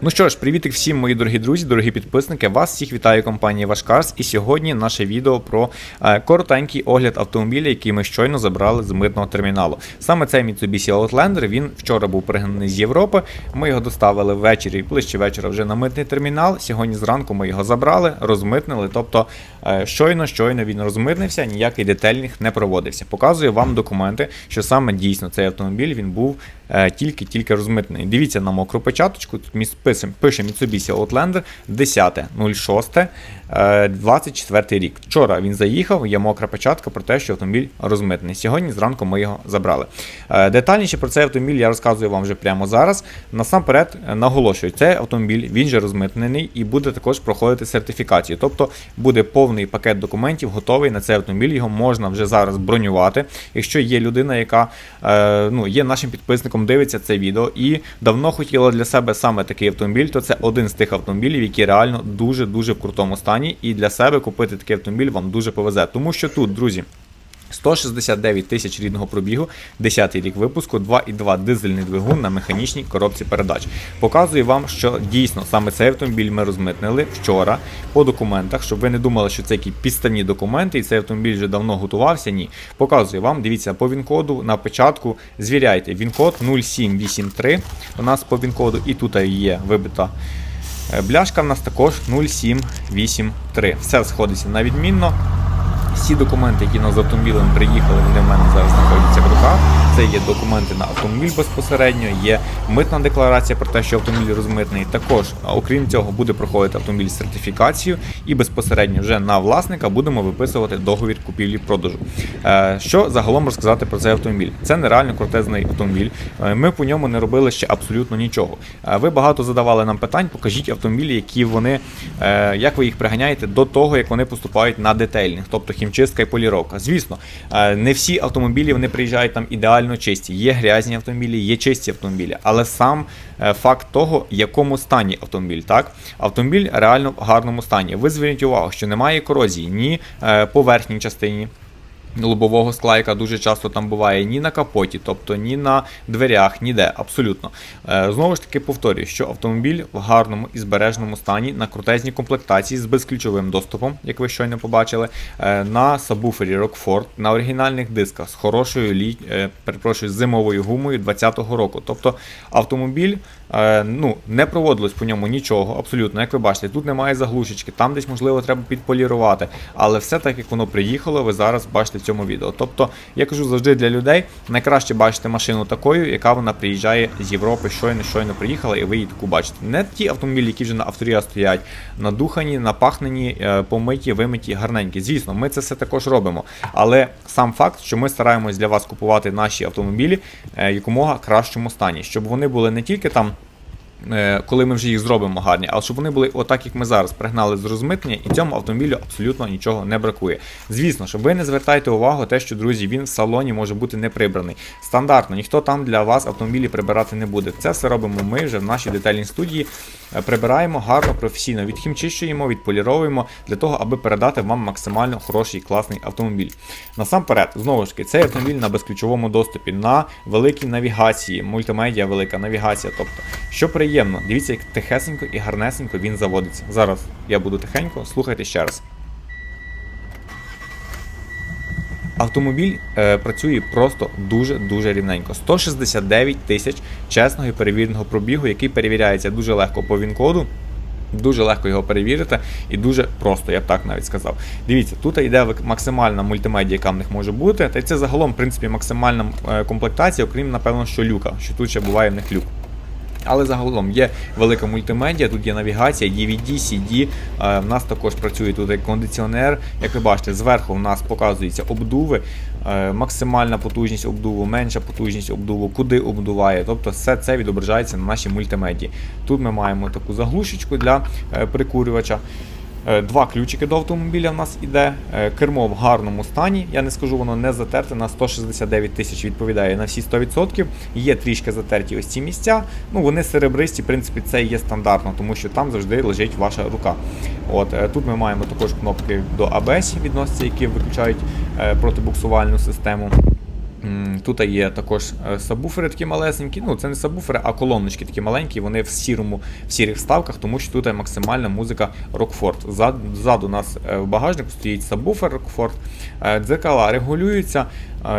Ну що ж, привітик всім, мої дорогі друзі, дорогі підписники. Вас всіх вітає компанія Вашкарс. І сьогодні наше відео про е, коротенький огляд автомобіля, який ми щойно забрали з митного терміналу. Саме цей Mitsubishi Outlander, він вчора був пригнаний з Європи. Ми його доставили ввечері, ближче вечора вже на митний термінал. Сьогодні зранку ми його забрали, розмитнили. Тобто е, щойно, щойно він розмитнився, ніякий детельних не проводився. Показую вам документи, що саме дійсно цей автомобіль він був е, тільки-тільки розмитнений. Дивіться на мокру печаточку. Тут міс- пише, пише Mitsubishi Outlander 10.06. е, 24 рік. Вчора він заїхав, є мокра печатка про те, що автомобіль розмитний. Сьогодні зранку ми його забрали. Е, Детальніше про цей автомобіль я розказую вам вже прямо зараз. Насамперед е, наголошую, цей автомобіль він же розмитнений і буде також проходити сертифікацію. Тобто буде повний пакет документів, готовий на цей автомобіль. Його можна вже зараз бронювати. Якщо є людина, яка е, ну, є нашим підписником, дивиться це відео і давно хотіла для себе саме такий автомобіль, то це один з тих автомобілів, які реально дуже-дуже в крутому стані. І для себе купити такий автомобіль вам дуже повезе. Тому що тут, друзі. 169 тисяч рідного пробігу, 10-й рік випуску, 2,2 дизельний двигун на механічній коробці передач. Показую вам, що дійсно саме цей автомобіль ми розмитнили вчора по документах, щоб ви не думали, що це якісь підставні документи, і цей автомобіль вже давно готувався. Ні. Показую вам, дивіться, по він-коду на початку звіряйте. Він-код 0783. У нас по він-коду і тут є вибита. Е, Бляшка в нас також 0783. Все сходиться на відмінно. Всі документи, які нас з приїхали, вони в мене зараз знаходяться в руках. Це є документи на автомобіль безпосередньо, є митна декларація про те, що автомобіль розмитний. Також, окрім цього, буде проходити автомобіль сертифікацію і безпосередньо вже на власника будемо виписувати договір купівлі-продажу. Е, Що загалом розказати про цей автомобіль? Це нереально крутезний автомобіль. Е, Ми по ньому не робили ще абсолютно нічого. Е, Ви багато задавали нам питань, покажіть автомобілі, які вони, як ви їх приганяєте до того, як вони поступають на детейлінг, тобто хімчистка і поліровка. Звісно, не всі автомобілі вони приїжджають там ідеально чисті. Є грязні автомобілі, є чисті автомобілі, але сам е, факт того, в якому стані автомобіль, так автомобіль реально в гарному стані. Ви зверніть увагу, що немає корозії ні поверхній по верхній частині лобового скла, яка дуже часто там буває, ні на капоті, тобто ні на дверях, ніде, абсолютно. Е, Знову ж таки повторюю, що автомобіль в гарному і збережному стані на крутезній комплектації з безключовим доступом, як ви щойно побачили, е, на сабвуфері Rockford, на оригінальних дисках з хорошою е, перепрошую, зимовою гумою 2020 року. Тобто автомобіль ну, не проводилось по ньому нічого, абсолютно, як ви бачите, тут немає заглушечки, там десь можливо треба підполірувати, але все так як воно приїхало, ви зараз бачите в цьому відео. Тобто, я кажу завжди для людей, найкраще бачити машину такою, яка вона приїжджає з Європи, щойно щойно приїхала, і ви її таку бачите. Не ті автомобілі, які вже на авторія стоять, надухані, напахнені, е, помиті, вимиті, гарненькі. Звісно, ми це все також робимо. Але сам факт, що ми стараємось для вас купувати наші автомобілі е, якомога кращому стані, щоб вони були не тільки там. Е, Коли ми вже їх зробимо гарні, але щоб вони були отак, як ми зараз пригнали з розмитнення, і цьому автомобілю абсолютно нічого не бракує. Звісно, щоб ви не звертайте увагу, те, що друзі, він в салоні може бути не прибраний. Стандартно, ніхто там для вас автомобілі прибирати не буде. Це все робимо ми вже в нашій детальній студії. Е, Прибираємо гарно, професійно, відхімчищуємо, відполіровуємо для того, аби передати вам максимально хороший класний автомобіль. Насамперед, знову ж таки, цей автомобіль на безключовому доступі, на великій навігації, мультимедіа, велика навігація. Тобто, що приємно, дивіться, як тихесенько і гарнесенько він заводиться. Зараз я буду тихенько, слухайте ще раз. Автомобіль е, працює просто дуже-дуже рівненько. 169 тисяч чесного і перевіреного пробігу, який перевіряється дуже легко по ВІН-коду. Дуже легко його перевірити і дуже просто, я б так навіть сказав. Дивіться, тут йде максимальна мультимедіа, яка в них може бути. Та й це загалом, в принципі, максимальна е, комплектація, окрім, напевно, що люка, що тут ще буває в них люк. Але загалом є велика мультимедіа, тут є навігація, DVD, CD. В нас також працює тут кондиціонер. Як ви бачите, зверху в нас показуються обдуви, е, максимальна потужність обдуву, менша потужність обдуву, куди обдуває. Тобто все це відображається на нашій мультимедії. Тут ми маємо таку заглушечку для е, прикурювача. Е, Два ключики до автомобіля в нас іде. Е, Кермо в гарному стані. Я не скажу, воно не затерте на 169 тисяч відповідає на всі 100%. Є трішки затерті ось ці місця. Ну вони серебристі, в принципі, це є стандартно, тому що там завжди лежить ваша рука. От е, тут ми маємо також кнопки до ABS відносяться, які виключають протибуксувальну систему. Тут є також е, сабвуфери такі малесенькі. Ну, це не сабвуфери, а колоночки такі маленькі. Вони в сірому, в сірих вставках, тому що тут є максимальна музика Rockford. Ззаду, у нас е, в багажнику стоїть сабвуфер Rockford. Е, Дзеркала регулюються.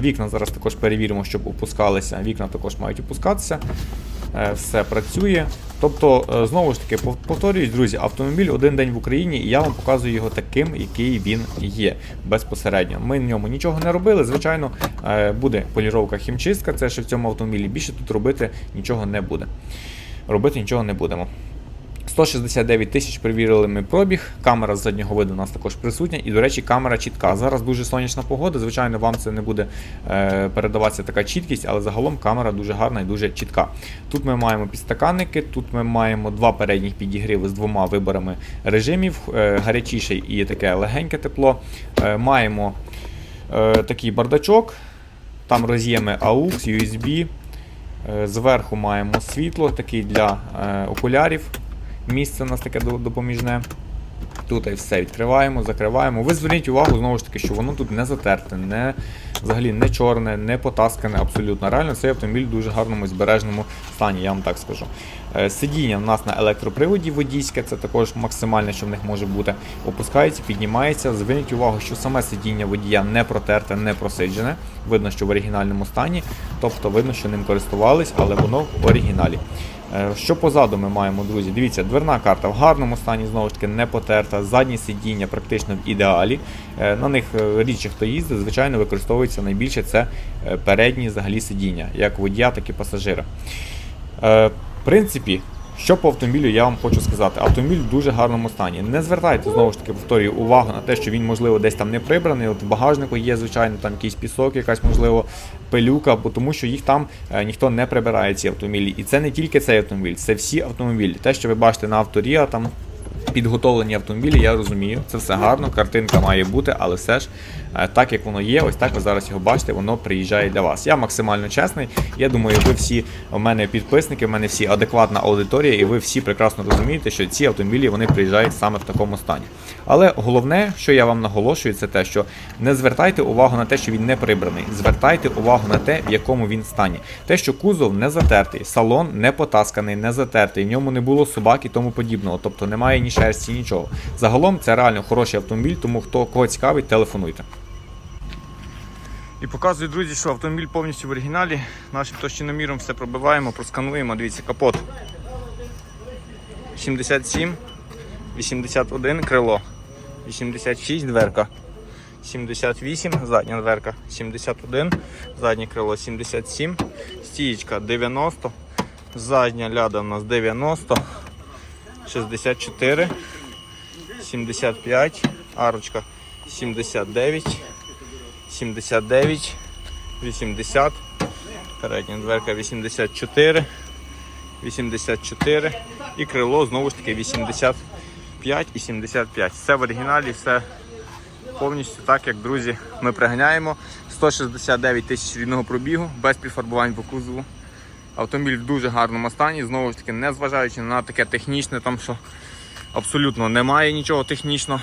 Вікна зараз також перевіримо, щоб опускалися. Вікна також мають опускатися. Все працює. Тобто, е, знову ж таки, пов- повторююсь, друзі, автомобіль один день в Україні, і я вам показую його таким, який він є безпосередньо. Ми в ньому нічого не робили. Звичайно, е, буде поліровка хімчистка, це ще в цьому автомобілі. Більше тут робити нічого не буде. Робити нічого не будемо. 169 тисяч перевірили ми пробіг. Камера з заднього виду у нас також присутня. І, до речі, камера чітка. Зараз дуже сонячна погода. Звичайно, вам це не буде е, передаватися така чіткість, але загалом камера дуже гарна і дуже чітка. Тут ми маємо підстаканники, тут ми маємо два передніх підігріви з двома виборами режимів: е, гарячіше і таке легеньке тепло. Е, маємо е, такий бардачок, там роз'єми AUX, USB. Е, Зверху маємо світло, такий для е, окулярів. Місце у нас таке допоміжне. Тут і все відкриваємо, закриваємо. Ви зверніть увагу, знову ж таки, що воно тут не затерте, не, взагалі не чорне, не потаскане абсолютно. Реально цей автомобіль в дуже гарному збережному стані, я вам так скажу. Е, Сидіння в нас на електроприводі водійське, це також максимальне, що в них може бути. Опускається, піднімається. Зверніть увагу, що саме сидіння водія не протерте, не просиджене. Видно, що в оригінальному стані, тобто видно, що ним користувались, але воно в оригіналі. Е, Що позаду ми маємо, друзі? Дивіться, дверна карта в гарному стані, знову ж таки, не потерта. Задні сидіння практично в ідеалі. Е, На них рідше хто їздить, звичайно, використовується найбільше це е, передні взагалі сидіння, як водія, так і пасажира. Е, В принципі, що по автомобілю я вам хочу сказати. Автомобіль в дуже гарному стані. Не звертайте знову ж таки повторюю увагу на те, що він, можливо, десь там не прибраний. От в багажнику є, звичайно, там якийсь пісок, якась, можливо, пилюка, бо тому що їх там е, ніхто не прибирає ці автомобілі. І це не тільки цей автомобіль, це всі автомобілі. Те, що ви бачите на авторія, там підготовлені автомобілі, я розумію, це все гарно, картинка має бути, але все ж так як воно є, ось так ви зараз його бачите, воно приїжджає для вас. Я максимально чесний. Я думаю, ви всі у мене підписники, у мене всі адекватна аудиторія, і ви всі прекрасно розумієте, що ці автомобілі вони приїжджають саме в такому стані. Але головне, що я вам наголошую, це те, що не звертайте увагу на те, що він не прибраний. Звертайте увагу на те, в якому він стані. Те, що кузов не затертий, салон не потасканий, не затертий, в ньому не було собак і тому подібного. Тобто немає ні шерсті, нічого. Загалом це реально хороший автомобіль, тому хто кого цікавить, телефонуйте. І показую, друзі, що автомобіль повністю в оригіналі. Нашим товщиноміром все пробиваємо, проскануємо. Дивіться, капот 77, 81 крило, 86 дверка, 78 задня дверка, 71, заднє крило 77, стієчка 90, задня ляда у нас 90, 64, 75, арочка 79. 79, 80, передня дверка 84, 84 і крило знову ж таки 85 і 75. Все в оригіналі, все повністю так, як друзі, ми приганяємо. 169 тисяч рідного пробігу, без підфарбувань по кузову. Автомобіль в дуже гарному стані, знову ж таки, не зважаючи на таке технічне, там що абсолютно немає нічого технічно,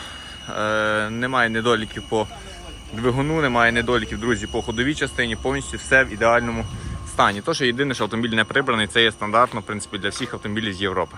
е, немає недоліків по двигуну, немає недоліків, друзі, по ходовій частині, повністю все в ідеальному стані. То, що єдине, що автомобіль не прибраний, це є стандартно в принципі, для всіх автомобілів з Європи.